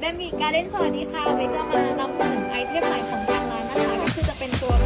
แบมีการเล่นสวัสดีค่ะวันนี้จะมานำเสนอไอเทมใหม่ของทางร้านนะคะ ก็คือจะเป็นตัว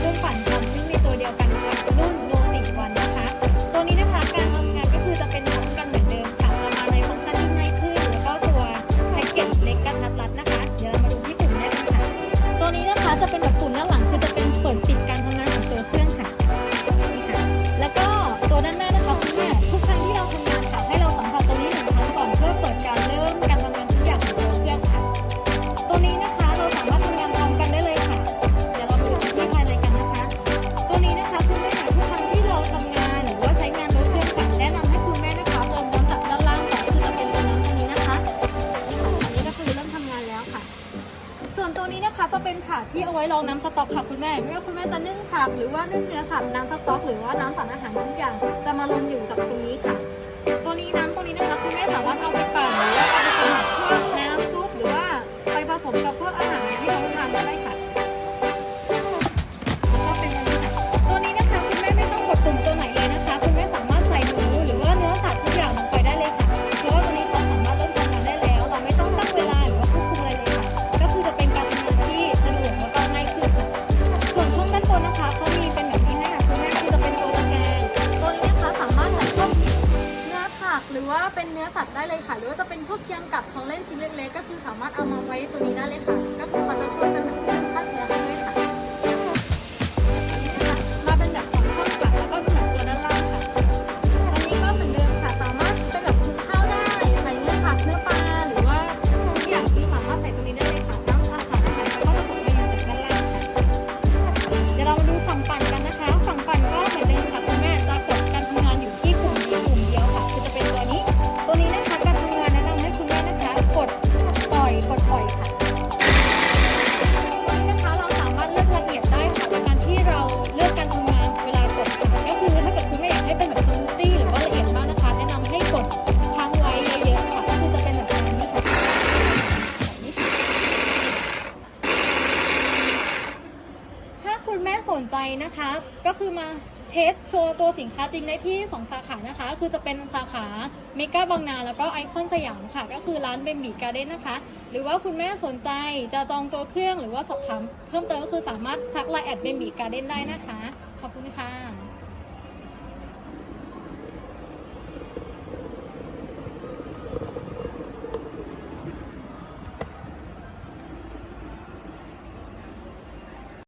เป็นถาดที่เอาไว้รองน้ำสต๊อกค่ะคุณแม่ ไม่ว่าคุณแม่จะนึ่งผักหรือว่านึ่งเนื้อสัตว์น้ำสต๊อก หรือว่าน้ำสารอาหารทุกอย่าง จะมาลงอยู่กับตรงนี้ค่ะ ตัวนี้น้ำตัวนี้นะคะคุณแม่สามารถเอาไป หรือว่าเป็นเนื้อสัตว์ได้เลยค่ะ หรือว่าจะเป็นพวกยังกับของเล่นชิ้นเล็กๆ ก็คือสามารถเอามาไว้ตัวนี้ได้เลยค่ะ คุณแม่สนใจนะคะ ก็คือมาเทสโชว์ตัวสินค้าจริงได้ที่ 2 สาขานะคะ คือจะเป็นสาขาเมกาบางนา แล้วก็ไอคอนสยามค่ะ ก็คือร้านเบมบีการ์เด้นนะคะ หรือว่าคุณแม่สนใจจะจองตัวเครื่องหรือว่าสอบถามเพิ่มเติมก็คือสามารถทักไลน์แอดเบมบีการ์เด้นได้นะคะ ขอบคุณค่ะ